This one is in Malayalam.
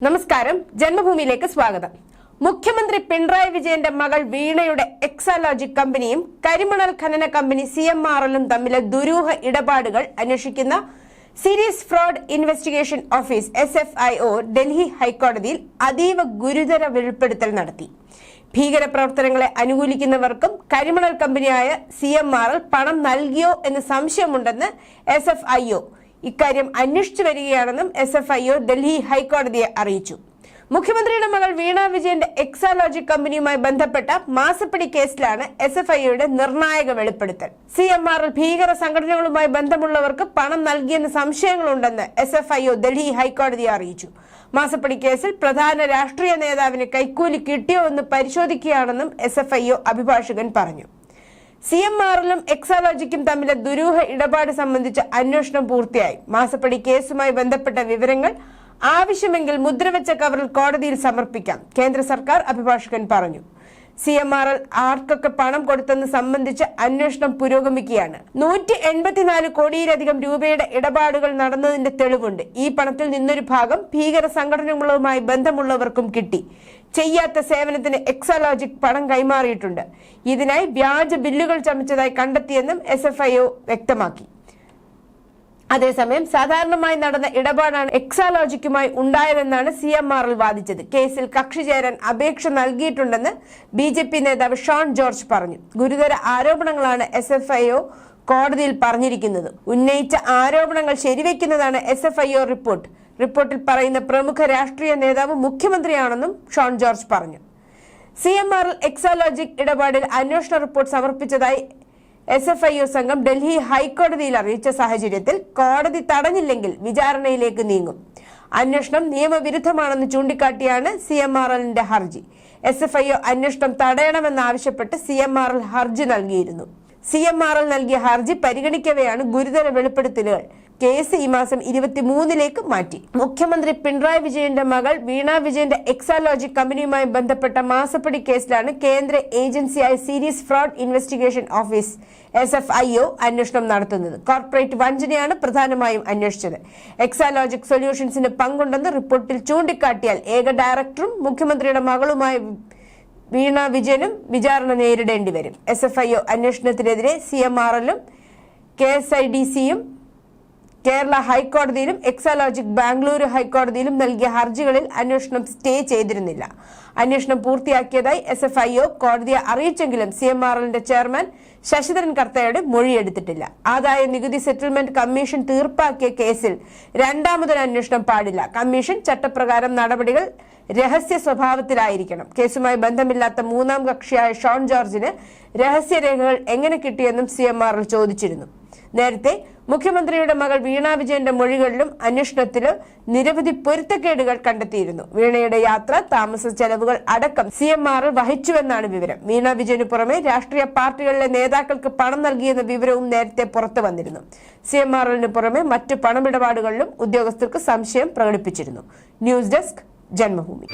നമസ്കാരം. ജന്മഭൂമിയിലേക്ക് സ്വാഗതം. മുഖ്യമന്ത്രി പിണറായി വിജയന്റെ മകൾ വീണയുടെ എക്സാലോജിക് കമ്പനിയും കരിമണൽ ഖനന കമ്പനി സി എം ആർ എല്ലും തമ്മിലെ ദുരൂഹ ഇടപാടുകൾ അന്വേഷിക്കുന്ന series fraud investigation office S F I O Delhi ഹൈക്കോടതിയിൽ അതീവ ഗുരുതര വെളിപ്പെടുത്തൽ നടത്തി. ഭീകര പ്രവർത്തനങ്ങളെ അനുകൂലിക്കുന്നവർക്കും കരിമണൽ കമ്പനിയായ സി എം ആർ എൽ പണം നൽകിയോ എന്ന് സംശയമുണ്ടെന്ന് എസ് എഫ് ഐ ഒ ഇക്കാര്യം അന്വേഷിച്ചു വരികയാണെന്നും S F I O Delhi ഹൈക്കോടതിയെ അറിയിച്ചു. മുഖ്യമന്ത്രിയുടെ മകൾ വീണ വിജയന്റെ എക്സാലോജി കമ്പനിയുമായി ബന്ധപ്പെട്ട മാസപ്പടി കേസിലാണ് എസ് എഫ് ഐയുടെ നിർണായക വെളിപ്പെടുത്തൽ. സി എം ആർ ഭീകര സംഘടനകളുമായി ബന്ധമുള്ളവർക്ക് പണം നൽകിയെന്ന് സംശയങ്ങളുണ്ടെന്ന് S F I O Delhi ഹൈക്കോടതിയെ അറിയിച്ചു. മാസപ്പടി കേസിൽ പ്രധാന രാഷ്ട്രീയ നേതാവിന് കൈക്കൂലി കിട്ടിയോ എന്ന് പരിശോധിക്കുകയാണെന്നും എസ് എഫ് ഐ ഒ അഭിഭാഷകൻ പറഞ്ഞു. സി എം ആറിലും എക്സാലോജിക്കും തമ്മിലെ ദുരൂഹ ഇടപാട് സംബന്ധിച്ച അന്വേഷണം പൂർത്തിയായി. മാസപ്പടി കേസുമായി ബന്ധപ്പെട്ട വിവരങ്ങൾ ആവശ്യമെങ്കിൽ മുദ്രവെച്ച കവറിൽ കോടതിയിൽ സമർപ്പിക്കാം. കേന്ദ്ര സർക്കാർ അഭിഭാഷകൻ പറഞ്ഞു. സി എം ആർ എൽ ആർക്കൊക്കെ പണം കൊടുത്തെന്ന് സംബന്ധിച്ച് അന്വേഷണം പുരോഗമിക്കുകയാണ്. നൂറ്റി എൺപത്തിനാല് കോടിയിലധികം രൂപയുടെ ഇടപാടുകൾ നടന്നതിന്റെ തെളിവുണ്ട്. ഈ പണത്തിൽ നിന്നൊരു ഭാഗം ഭീകര സംഘടനകളുമായി ബന്ധമുള്ളവർക്കും കിട്ടി. ചെയ്യാത്ത സേവനത്തിന് എക്സോളോജിക് പണം കൈമാറിയിട്ടുണ്ട്. ഇതിനായി വ്യാജ ബില്ലുകൾ ചമച്ചതായി കണ്ടെത്തിയെന്നും എസ് വ്യക്തമാക്കി. അതേസമയം സാധാരണമായി നടന്ന ഇടപാടാണ് എക്സാലോജിക്കുമായി ഉണ്ടായതെന്നാണ് സി എം ആറിൽ വാദിച്ചത്. കേസിൽ കക്ഷി ചേരാൻ അപേക്ഷ നൽകിയിട്ടുണ്ടെന്ന് ബി ജെ പി നേതാവ് ഷോൺ ജോർജ് പറഞ്ഞു. ഗുരുതര ആരോപണങ്ങളാണ് എസ് എഫ് ഐ ഒ കോടതിയിൽ പറഞ്ഞിരിക്കുന്നത്. ഉന്നയിച്ച ആരോപണങ്ങൾ ശരിവെക്കുന്നതാണ് S F I O report. റിപ്പോർട്ടിൽ പറയുന്ന പ്രമുഖ രാഷ്ട്രീയ നേതാവ് മുഖ്യമന്ത്രിയാണെന്നും ഷോൺ ജോർജ് പറഞ്ഞു. സി എം ആറിൽ എക്സാലോജിക് ഇടപാടിൽ അന്വേഷണ റിപ്പോർട്ട് സമർപ്പിച്ചതായി എസ് എഫ് ഐ ഒ സംഘം ഡൽഹി ഹൈക്കോടതിയിൽ അറിയിച്ച സാഹചര്യത്തിൽ കോടതി തടഞ്ഞില്ലെങ്കിൽ വിചാരണയിലേക്ക് നീങ്ങും. അന്വേഷണം നിയമവിരുദ്ധമാണെന്ന് ചൂണ്ടിക്കാട്ടിയാണ് സി എം ആർ എല്ലിന്റെ ഹർജി. എസ് എഫ് ഐ ഒ അന്വേഷണം തടയണമെന്നാവശ്യപ്പെട്ട് സി എം ആർ എൽ ഹർജി നൽകിയിരുന്നു. സി എം ആർ എൽ നൽകിയ ഹർജി പരിഗണിക്കവെയാണ് ഗുരുതര വെളിപ്പെടുത്തലുകൾ. കേസ് ഈ മാസം ഇരുപത്തിമൂന്നിലേക്ക് മാറ്റി. മുഖ്യമന്ത്രി പിണറായി വിജയന്റെ മകൾ വീണ വിജയന്റെ എക്സാലോജി കമ്പനിയുമായി ബന്ധപ്പെട്ട മാസപ്പടി കേസിലാണ് കേന്ദ്ര ഏജൻസിയായ serious fraud investigation office S F I O അന്വേഷണം നടത്തുന്നത്. കോർപ്പറേറ്റ് വഞ്ചനയാണ് പ്രധാനമായും അന്വേഷിച്ചത്. എക്സാലോജിക് സൊല്യൂഷൻസിന് പങ്കുണ്ടെന്ന് റിപ്പോർട്ടിൽ ചൂണ്ടിക്കാട്ടിയാൽ ഏക ഡയറക്ടറും മുഖ്യമന്ത്രിയുടെ മകളുമായ വീണ വിജയനും വിചാരണ നേരിടേണ്ടി വരും. എസ് എഫ് ഐ ഒ അന്വേഷണത്തിനെതിരെ സി എം ആർ എല്ലും കെ എസ് ഐ ഡി സിയും കേരള ഹൈക്കോടതിയിലും എക്സാലോജിക് ബാംഗ്ലൂരു ഹൈക്കോടതിയിലും നൽകിയ ഹർജികളിൽ അന്വേഷണം സ്റ്റേ ചെയ്തിരുന്നില്ല. അന്വേഷണം പൂർത്തിയാക്കിയതായി എസ് എഫ് ഐ ഒ കോടതിയെ അറിയിച്ചെങ്കിലും സി എം ആർ എല്ലിന്റെ ചെയർമാൻ ശശിധരൻ കർത്തയുടെ മൊഴിയെടുത്തിട്ടില്ല. ആദായ നികുതി സെറ്റിൽമെന്റ് കമ്മീഷൻ തീർപ്പാക്കിയ കേസിൽ രണ്ടാമതൊരു അന്വേഷണം പാടില്ല. കമ്മീഷൻ ചട്ടപ്രകാരം നടപടികൾ രഹസ്യ സ്വഭാവത്തിലായിരിക്കണം. കേസുമായി ബന്ധമില്ലാത്ത മൂന്നാം കക്ഷിയായ ഷോൺ ജോർജിന് രഹസ്യരേഖകൾ എങ്ങനെ കിട്ടിയെന്നും സി എം ആർ എൽ ചോദിച്ചിരുന്നു. നേരത്തെ മുഖ്യമന്ത്രിയുടെ മകൾ വീണ വിജയന്റെ മൊഴികളിലും അന്വേഷണത്തിലും നിരവധി പൊരുത്തക്കേടുകൾ കണ്ടെത്തിയിരുന്നു. വീണയുടെ യാത്ര താമസ ചെലവുകൾ അടക്കം സി എം ആർ വഹിച്ചുവെന്നാണ് വിവരം. വീണ വിജയന് പുറമെ രാഷ്ട്രീയ പാർട്ടികളിലെ നേതാക്കൾക്ക് പണം നൽകിയെന്ന വിവരവും നേരത്തെ പുറത്തു വന്നിരുന്നു. സി എം എല്ലിന് പുറമെ മറ്റു പണമിടപാടുകളിലും ഉദ്യോഗസ്ഥർക്ക് സംശയം പ്രകടിപ്പിച്ചിരുന്നു. News desk Janmabhumi.